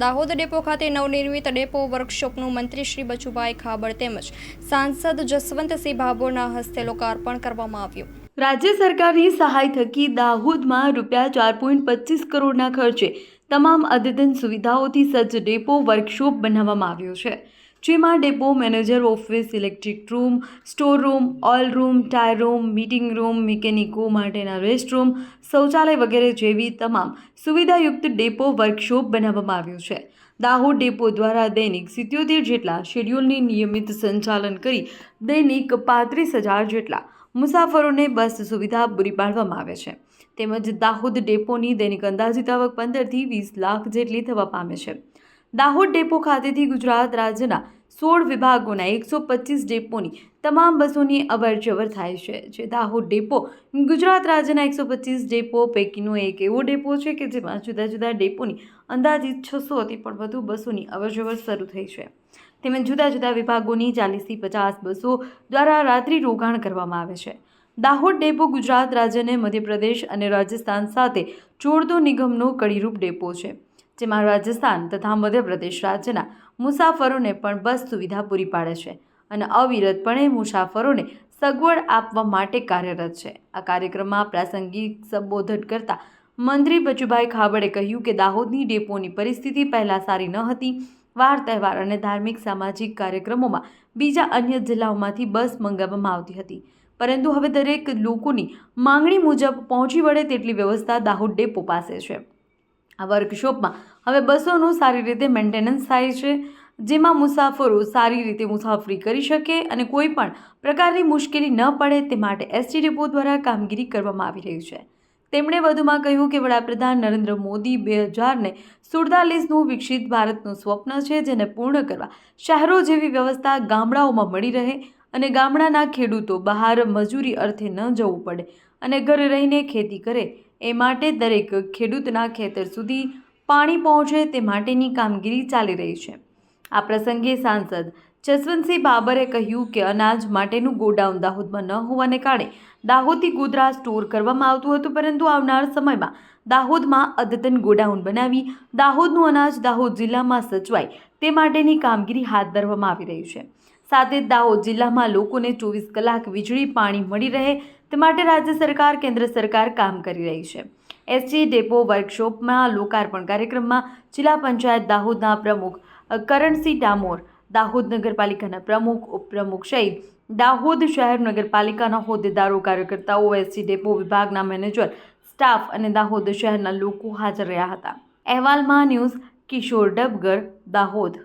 Dahod depot ખાતે નવનિર્મિત depot વર્કશોપનું મંત્રી શ્રી બચુભાઈ ખાબડ તેમજ સાંસદ જસવંતસિંહ ભાભોરના હસ્તે લોકાર્પણ કરવામાં આવ્યું. રાજ્ય સરકારની સહાય થકી દાહોદમાં રૂપિયા ચાર પોઈન્ટ પચીસ કરોડના ખર્ચે તમામ અદ્યતન સુવિધાઓથી સજ્જ ડેપો વર્કશોપ બનાવવામાં આવ્યો છે. જેમાં depot, manager, office, electric room, store room oil room, tyre room, meeting room, મિકેનિકો માટેના રેસ્ટ રૂમ, શૌચાલય વગેરે જેવી તમામ સુવિધાયુક્ત ડેપો વર્કશોપ બનાવવામાં આવ્યો છે. દાહોદ ડેપો દ્વારા દૈનિક સિત્યોતેર જેટલા શેડ્યુલની નિયમિત સંચાલન કરી દૈનિક પાંત્રીસ હજાર જેટલા મુસાફરોને બસ સુવિધા પૂરી પાડવામાં આવે છે. તેમજ દાહોદ ડેપોની દૈનિક અંદાજિત આવક પંદરથી વીસ લાખ જેટલી થવા પામે છે. દાહોદ ડેપો ખાતેથી ગુજરાત રાજ્યના સોળ વિભાગોના એકસો પચીસ ડેપોની તમામ બસોની અવર જવર થાય છે. જે દાહોદ ડેપો ગુજરાત રાજ્યના એકસો પચીસ ડેપો પૈકીનો એક એવો ડેપો છે કે જેમાં જુદા જુદા ડેપોની અંદાજિત છસોથી પણ વધુ બસોની અવરજવર શરૂ થઈ છે. તેમજ જુદા જુદા વિભાગોની ચાલીસથી પચાસ બસો દ્વારા રાત્રિ રોકાણ કરવામાં આવે છે. દાહોદ ડેપો ગુજરાત રાજ્યને મધ્યપ્રદેશ અને રાજસ્થાન સાથે જોડતો નિગમનો કડીરૂપ ડેપો છે. જેમાં રાજસ્થાન તથા મધ્યપ્રદેશ રાજ્યના મુસાફરોને પણ બસ સુવિધા પૂરી પાડે છે અને અવિરતપણે મુસાફરોને સગવડ આપવા માટે કાર્યરત છે. આ કાર્યક્રમમાં પ્રાસંગિક સંબોધન કરતા મંત્રી બચુભાઈ ખાબડે કહ્યું કે દાહોદની ડેપોની પરિસ્થિતિ પહેલાં સારી ન હતી. વાર તહેવાર અને ધાર્મિક સામાજિક કાર્યક્રમોમાં બીજા અન્ય જિલ્લાઓમાંથી બસ મંગાવવામાં આવતી હતી. પરંતુ હવે દરેક લોકોની માંગણી મુજબ પહોંચી વળે તેટલી વ્યવસ્થા દાહોદ ડેપો પાસે છે. આ વર્કશોપમાં. હવે બસોનું સારી રીતે મેન્ટેનન્સ થાય છે, જેમાં મુસાફરો સારી રીતે મુસાફરી કરી શકે અને કોઈ પણ પ્રકારની મુશ્કેલી ન પડે તે માટે એસટી ડેપો દ્વારા કામગીરી કરવામાં આવી રહી છે. તેમણે વધુમાં કહ્યું કે વડાપ્રધાન નરેન્દ્ર મોદી બે હજારને સુડતાલીસનું વિકસિત ભારતનું સ્વપ્ન છે, જેને પૂર્ણ કરવા શહેરો જેવી વ્યવસ્થા ગામડાઓમાં મળી રહે અને ગામડાના ખેડૂતો બહાર મજૂરી અર્થે ન જવું પડે અને ઘરે રહીને ખેતી કરે એ માટે દરેક ખેડૂતના ખેતર સુધી પાણી પહોંચે તે માટેની કામગીરી ચાલી રહી છે. આ પ્રસંગે સાંસદ જસવંતસિંહ બાબરે કહ્યું કે અનાજ માટેનું ગોડાઉન દાહોદમાં ન હોવાને કારણે દાહોદથી ગોધરા સ્ટોર કરવામાં આવતું હતું, પરંતુ આવનાર સમયમાં દાહોદમાં અદ્યતન ગોડાઉન બનાવી દાહોદનું અનાજ દાહોદ જિલ્લામાં સચવાય તે માટેની કામગીરી હાથ ધરવામાં આવી રહી છે. સાથે દાહોદ જિલ્લામાં લોકોને ચોવીસ કલાક વીજળી પાણી મળી રહે તે માટે રાજ્ય સરકાર, કેન્દ્ર સરકાર કામ કરી રહી છે. એસટી ડેપો વર્કશોપમાં લોકાર્પણ કાર્યક્રમમાં જિલ્લા પંચાયત દાહોદના પ્રમુખ કરણસિંહ ડામોર, દાહોદ નગરપાલિકાના પ્રમુખ, ઉપપ્રમુખ સહિત દાહોદ શહેર નગરપાલિકાના હોદ્દેદારો, કાર્યકર્તાઓ એસટી ડેપો વિભાગના મેનેજર, સ્ટાફ અને દાહોદ શહેરના લોકો હાજર રહ્યા હતા. અહેવાલમાં ન્યૂઝ કિશોર ડબગર, દાહોદ.